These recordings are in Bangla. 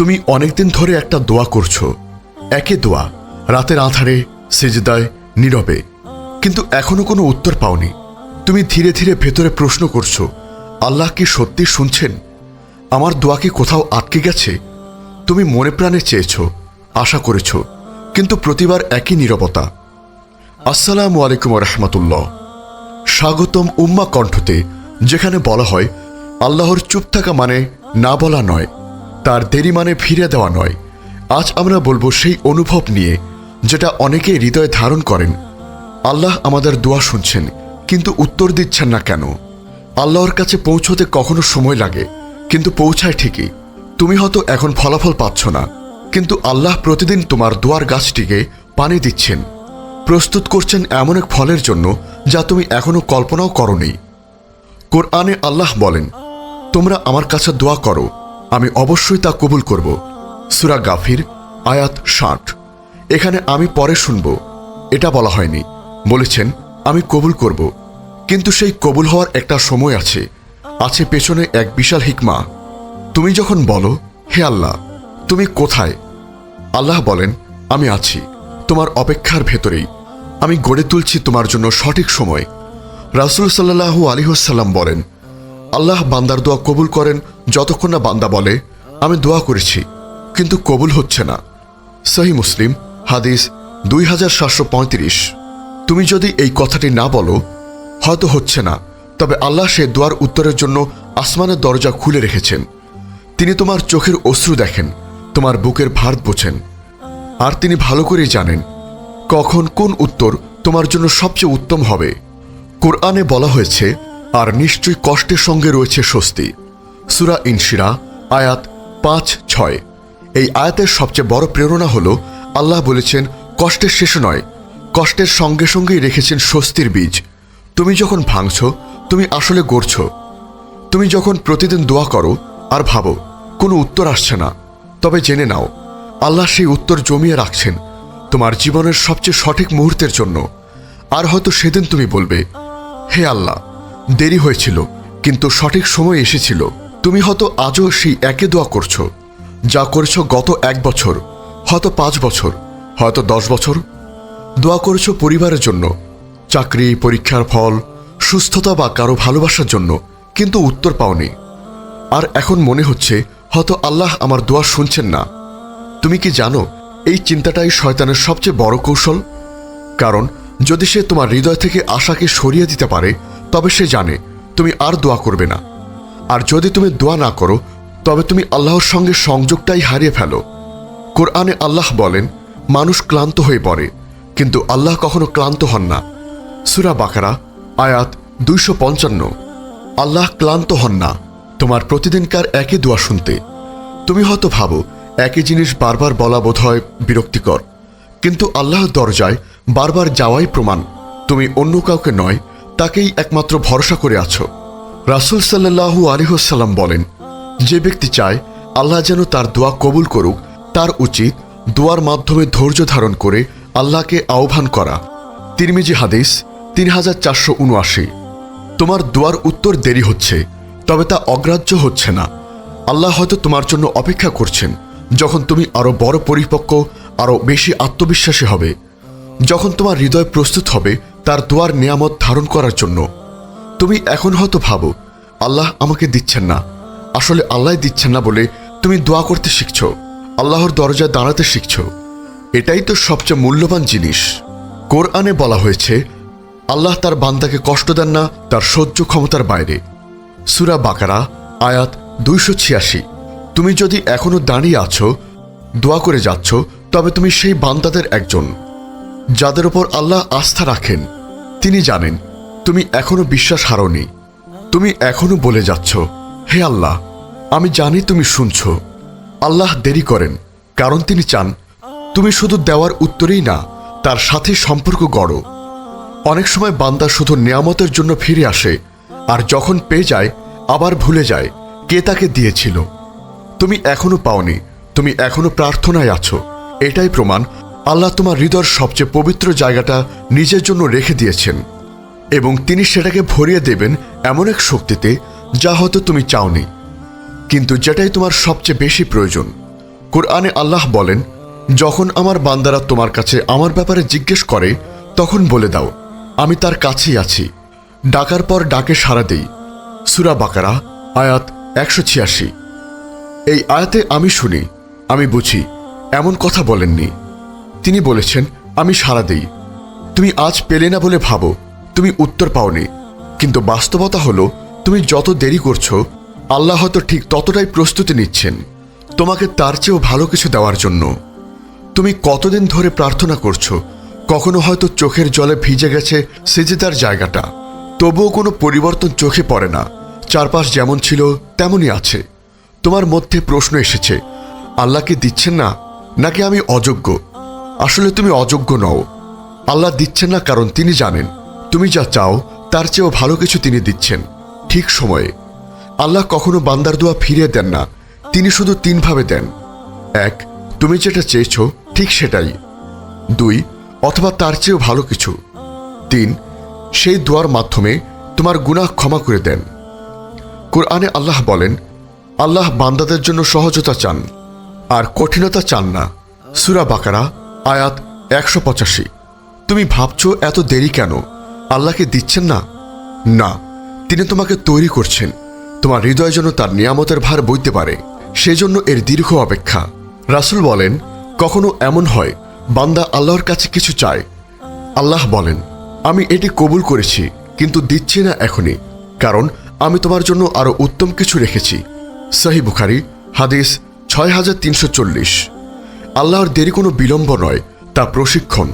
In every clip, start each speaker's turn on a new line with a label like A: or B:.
A: তুমি অনেকদিন ধরে একটা দোয়া করছ। একে দোয়া, রাতের আধারে, সেজদায়, নীরবে। কিন্তু এখনও কোনো উত্তর পাওনি। তুমি ধীরে ধীরে ভেতরে প্রশ্ন করছ, আল্লাহ কি সত্যি শুনছেন? আমার দোয়া কি কোথাও আটকে গেছে? তুমি মনে প্রাণে চেয়েছ, আশা করেছ, কিন্তু প্রতিবার একই নীরবতা। আসসালামু আলাইকুম রহমতুল্লাহ। স্বাগতম উম্মা কণ্ঠতে, যেখানে বলা হয়, আল্লাহর চুপ থাকা মানে না বলা নয়। তার দেরি মানে ফিরে দেওয়া নয়। আজ আমরা বলব সেই অনুভব নিয়ে, যেটা অনেকে হৃদয়ে ধারণ করেন। আল্লাহ আমাদের দোয়া শুনছেন, কিন্তু উত্তর দিচ্ছেন না কেন? আল্লাহর কাছে পৌঁছতে কখনো সময় লাগে, কিন্তু পৌঁছায় ঠিকই। তুমি হয়তো এখন ফলাফল পাচ্ছ না, কিন্তু আল্লাহ প্রতিদিন তোমার দোয়ার গাছটিকে পানি দিচ্ছেন। প্রস্তুত করছেন এমন এক ফলের জন্য, যা তুমি এখনও কল্পনাও করনি। কোরআনে আল্লাহ বলেন, তোমরা আমার কাছে দোয়া করো আমি অবশ্যই তা কবুল করব। সুরা গাফির, আয়াত ষাট। এখানে আমি পরে শুনব। এটা বলা হয়নি। বলেছেন, আমি কবুল করব। কিন্তু সেই কবুল হওয়ার একটা সময় আছে। আছে পেছনে এক বিশাল হিকমা। তুমি যখন বলো, হে আল্লাহ, তুমি কোথায়? আল্লাহ বলেন, আমি আছি, তোমার অপেক্ষার ভেতরেই। আমি গড়ে তুলছি তোমার জন্য সঠিক সময়। রাসুল সাল্লাহু আলিহাসাল্লাম বলেন, আল্লাহ বান্দার দোয়া কবুল করেন যতক্ষণ না বান্দা বলে, আমি দোয়া করেছি, কিন্তু কবুল হচ্ছে না। সহি মুসলিম, হাদিস দুই হাজার সাতশো পঁয়ত্রিশ। তুমি যদি এই কথাটি না বলো, হয়তো হচ্ছে না, তবে আল্লাহ সে দোয়ার উত্তরের জন্য আসমানের দরজা খুলে রেখেছেন। তিনি তোমার চোখের অশ্রু দেখেন, তোমার বুকের ভার বোঝেন। আর তিনি ভালো করেই জানেন, কখন কোন উত্তর তোমার জন্য সবচেয়ে উত্তম হবে। কোরআনে বলা হয়েছে, আর নিশ্চয়ই কষ্টের সঙ্গে রয়েছে স্বস্তি। সুরা ইনশিরা, আয়াত পাঁচ, ছয়। এই আয়াতের সবচেয়ে বড় প্রেরণা হল, আল্লাহ বলেছেন, কষ্টের শেষ নয়। কষ্টের সঙ্গে সঙ্গেই রেখেছেন স্বস্তির বীজ। তুমি যখন ভাঙছ, তুমি আসলে গড়ছ। তুমি যখন প্রতিদিন দোয়া করো আর ভাবো, কোনো উত্তর আসছে না। তবে জেনে নাও, আল্লাহ সেই উত্তর জমিয়ে রাখছেন তোমার জীবনের সবচেয়ে সঠিক মুহূর্তের জন্য। আর হয়তো সেদিন তুমি বলবে, হে আল্লাহ, দেরি হয়েছিল, কিন্তু সঠিক সময় এসেছিল। তুমি হয়তো আজও সেই একে দোয়া করছ, যা করেছ গত এক বছর, হয়তো পাঁচ বছর, হয়তো দশ বছর। দোয়া করেছ পরিবারের জন্য, চাকরি, পরীক্ষার ফল, সুস্থতা বা কারও ভালোবাসার জন্য, কিন্তু উত্তর পাওনি। আর এখন মনে হচ্ছে হয়তো আল্লাহ আমার দোয়া শুনছেন না। তুমি কি জানো, এই চিন্তাটাই শয়তানের সবচেয়ে বড় কৌশল? কারণ যদি সে তোমার হৃদয় থেকে আশাকে সরিয়ে দিতে পারে, তবে সে জানে তুমি আর দোয়া করবে না। আর যদি তুমি দোয়া না করো, তবে তুমি আল্লাহর সঙ্গে সংযোগটাই হারিয়ে ফেলো। কোরআনে আল্লাহ বলেন, মানুষ ক্লান্ত হয়ে পড়ে, কিন্তু আল্লাহ কখনো ক্লান্ত হন না। সুরা বাকারা, আয়াত দুইশো পঞ্চান্ন। আল্লাহ ক্লান্ত হন না, তোমার প্রতিদিনকার একই দোয়া শুনতে। তুমি হয়তো ভাবো, একই জিনিস বারবার বলা বোধ হয় বিরক্তিকর, কিন্তু আল্লাহর দরজায় বারবার যাওয়াই প্রমাণ। তুমি অন্য কাউকে নয়, তাকেই একমাত্র ভরসা করে আছো। রাসুল সাল্লাহু আলিহাসাল্লাম বলেন, যে ব্যক্তি চায়, আল্লাহ যেন তার দোয়া কবুল করুক, তার উচিত দোয়ার মাধ্যমে ধৈর্য ধারণ করে আল্লাহকে আহ্বান করা। তিরমিজি হাদিস তিন হাজার চারশো উনআশি। তোমার দোয়ার উত্তর দেরি হচ্ছে, তবে তা অগ্রাহ্য হচ্ছে না। আল্লাহ হয়তো তোমার জন্য অপেক্ষা করছেন, যখন তুমি আরও বড় পরিপক্ক আরও বেশি আত্মবিশ্বাসী হবে। যখন তোমার হৃদয় প্রস্তুত হবে তার দোয়ার নিয়ামত ধারণ করার জন্য। তুমি এখন হয়তো ভাবো, আল্লাহ আমাকে দিচ্ছেন না। আসলে আল্লাহ দিচ্ছেন না বলে তুমি দোয়া করতে শিখছ, আল্লাহর দরজায় দাঁড়াতে শিখছ। এটাই তো সবচেয়ে মূল্যবান জিনিস। কোরআনে বলা হয়েছে, আল্লাহ তার বান্দাকে কষ্ট দেন না, তার সহ্য ক্ষমতার বাইরে। সুরা বাকারা, আয়াত দুইশো ছিয়াশি। তুমি যদি এখনও দাঁড়িয়ে আছো, দোয়া করে যাচ্ছ, তবে তুমি সেই বান্দাদের একজন, যাদের ওপর আল্লাহ আস্থা রাখেন। তিনি জানেন তুমি এখনও বিশ্বাস হারোনি তুমি এখনও বলে যাচ্ছ, হে আল্লাহ, আমি জানি তুমি শুনছ। আল্লাহ দেরি করেন, কারণ তিনি চান, তুমি শুধু দেওয়ার উত্তরেই না, তার সাথে সম্পর্ক গড়ো। অনেক সময় বান্দা শুধু নিয়ামতের জন্য ফিরে আসে, আর যখন পেয়ে যায়, আবার ভুলে যায়, কে তাকে দিয়েছিল। তুমি এখনও পাওনি, তুমি এখনও প্রার্থনায় আছো। এটাই প্রমাণ, আল্লাহ তোমার হৃদয়ের সবচেয়ে পবিত্র জায়গাটা নিজের জন্য রেখে দিয়েছেন। এবং তিনি সেটাকে ভরিয়ে দেবেন এমন এক শক্তিতে যা হয়তো তুমি চাওনি। কিন্তু যেটাই তোমার সবচেয়ে বেশি প্রয়োজন। কোরআনে আল্লাহ বলেন, যখন আমার বান্দারা তোমার কাছে আমার ব্যাপারে জিজ্ঞেস করে, তখন বলে দাও, আমি তার কাছেই আছি। ডাকার পর ডাকে সাড়া দেই। সুরা বাকারা, আয়াত একশো ছিয়াশি। এই আয়াতে আমি শুনি, আমি বুঝি, এমন কথা বলেননি। তিনি বলেছেন, আমি সাড়া দেই। তুমি আজ পেলে না বলে ভাবো তুমি উত্তর পাওনি। কিন্তু বাস্তবতা হলো, তুমি যত দেরি করছ, আল্লাহ হয়তো ঠিক ততটাই প্রস্তুতি নিচ্ছেন তোমাকে তার চেয়েও ভালো কিছু দেওয়ার জন্য। তুমি কতদিন ধরে প্রার্থনা করছ, কখনো হয়তো চোখের জলে ভিজে গেছে সেজেদার জায়গাটা। তবুও কোনো পরিবর্তন চোখে পড়ে না, চারপাশ যেমন ছিল তেমনই আছে। তোমার মধ্যে প্রশ্ন এসেছে আল্লাহকে দিচ্ছেন না, নাকি আমি অযোগ্য? আসলে তুমি অযোগ্য নও। আল্লাহ দিচ্ছেন না কারণ তিনি জানেন। তুমি যা চাও, তার চেয়েও ভালো কিছু তিনি দিচ্ছেন। ঠিক সময়ে। আল্লাহ কখনো বান্দার দোয়া ফিরিয়ে দেন না। তিনি শুধু তিনভাবে দেন। এক, তুমি যেটা চেয়েছো, ঠিক সেটাই। দুই, অথবা তার চেয়েও ভালো কিছু। তিন, সেই দোয়ার মাধ্যমে তোমার গুনাহ ক্ষমা করে দেন। কোরআনে আল্লাহ বলেন, আল্লাহ বান্দাদের জন্য সহজতা চান, আর কঠিনতা চান না। সুরা বাকারা, আয়াত একশো পঁচাশি। তুমি ভাবছ, এত দেরি কেন? আল্লাহকে দিচ্ছেন না? না, তিনি তোমাকে তৈরি করছেন। তোমার হৃদয় যেন তার নিয়ামতের ভার বইতে পারে। সেজন্য এর দীর্ঘ অপেক্ষা। রাসূল বলেন, কখনো এমন হয়, বান্দা আল্লাহর কাছে কিছু চায়। আল্লাহ বলেন, আমি এটি কবুল করেছি, কিন্তু দিচ্ছি না এখনই, কারণ আমি তোমার জন্য আরও উত্তম কিছু রেখেছি। সহি বুখারি, হাদিস ছয় হাজার তিনশো চল্লিশ। আল্লাহর দেরি কোনো বিলম্ব নয়, তা প্রশিক্ষণ,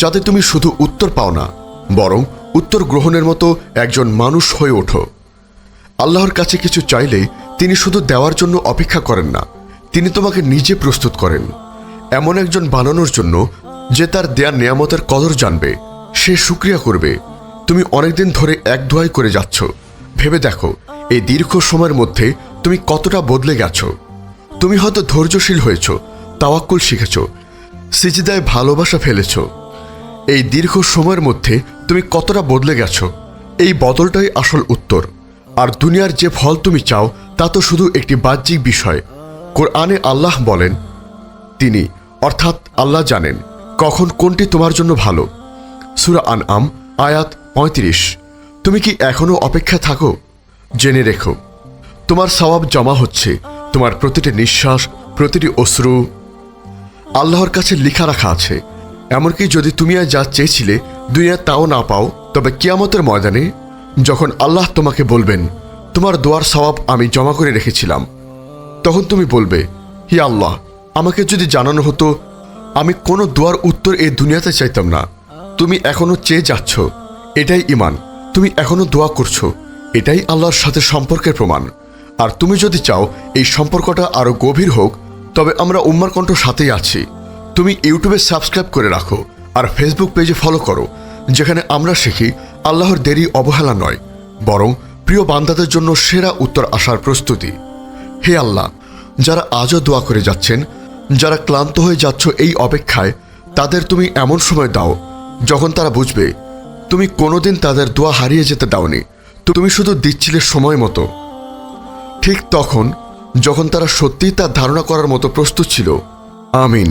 A: যাতে তুমি শুধু উত্তর পাও না। বরং উত্তর গ্রহণের মতো একজন মানুষ হয়ে ওঠো। আল্লাহর কাছে কিছু চাইলেই তিনি শুধু দেওয়ার জন্য অপেক্ষা করেন না, তিনি তোমাকে নিজে প্রস্তুত করেন। এমন একজন বানানোর জন্য যে তার দেয়া নিয়ামতের কদর জানবে, সে সুক্রিয়া করবে। তুমি অনেকদিন ধরে এক ধোয়াই করে যাচ্ছ। ভেবে দেখো, এই দীর্ঘ সময়ের মধ্যে তুমি কতটা বদলে গেছো। তুমি হয়তো ধৈর্যশীল হয়েছ, তাওয়াক্কুল শিখেছ, সিজিদায় ভালোবাসা ফেলেছ। এই দীর্ঘ সময়ের মধ্যে তুমি কতটা বদলে গেছো? এই বদলটাই আসল উত্তর। আর দুনিয়ার যে ফল তুমি চাও, তা তো শুধু একটি বাহ্যিক বিষয়। কোরআনে আল্লাহ বলেন, তিনি, অর্থাৎ আল্লাহ জানেন, কখন কোনটি তোমার জন্য ভালো। সুরা আন আম আয়াত পঁয়ত্রিশ। তুমি কি এখনও অপেক্ষা থাকো? জেনে রেখো। তোমার সওয়াব জমা হচ্ছে, তোমার প্রতিটি নিঃশ্বাস, প্রতিটি অশ্রু আল্লাহর কাছে লিখা রাখা আছে। এমনকি যদি তুমি আর যা চেয়েছিলে দুনিয়া তাও না পাও, তবে কিয়ামতের ময়দানে যখন আল্লাহ তোমাকে বলবেন, তোমার দোয়ার সওয়াব আমি জমা করে রেখেছিলাম, তখন তুমি বলবে, হি আল্লাহ, আমাকে যদি জানানো হতো, আমি কোনো দোয়ার উত্তর এই দুনিয়াতে চাইতাম না। তুমি এখনও চেয়ে যাচ্ছ, এটাই ইমান তুমি এখনও দোয়া করছ, এটাই আল্লাহর সাথে সম্পর্কের প্রমাণ। আর তুমি যদি চাও এই সম্পর্কটা আরও গভীর হোক, তবে আমরা উম্মার কণ্ঠ সাথেই আছি। তুমি ইউটিউবে সাবস্ক্রাইব করে রাখো আর ফেসবুক পেজে ফলো করো, যেখানে আমরা শিখি আল্লাহর দেরি অবহেলা নয়, বরং প্রিয় বান্দাদের জন্য সেরা উত্তর আসার প্রস্তুতি। হে আল্লাহ, যারা আজও দোয়া করে যাচ্ছেন, যারা ক্লান্ত হয়ে যাচ্ছ এই অপেক্ষায়, তাদের তুমি এমন সময় দাও, যখন তারা বুঝবে, তুমি কোনোদিন তাদের দোয়া হারিয়ে যেতে দাওনি, তুমি শুধু দিচ্ছিলে সময় মতো। ঠিক তখন, যখন তারা সত্যিই তার ধারণা করার মতো প্রস্তুত ছিল, আমিন।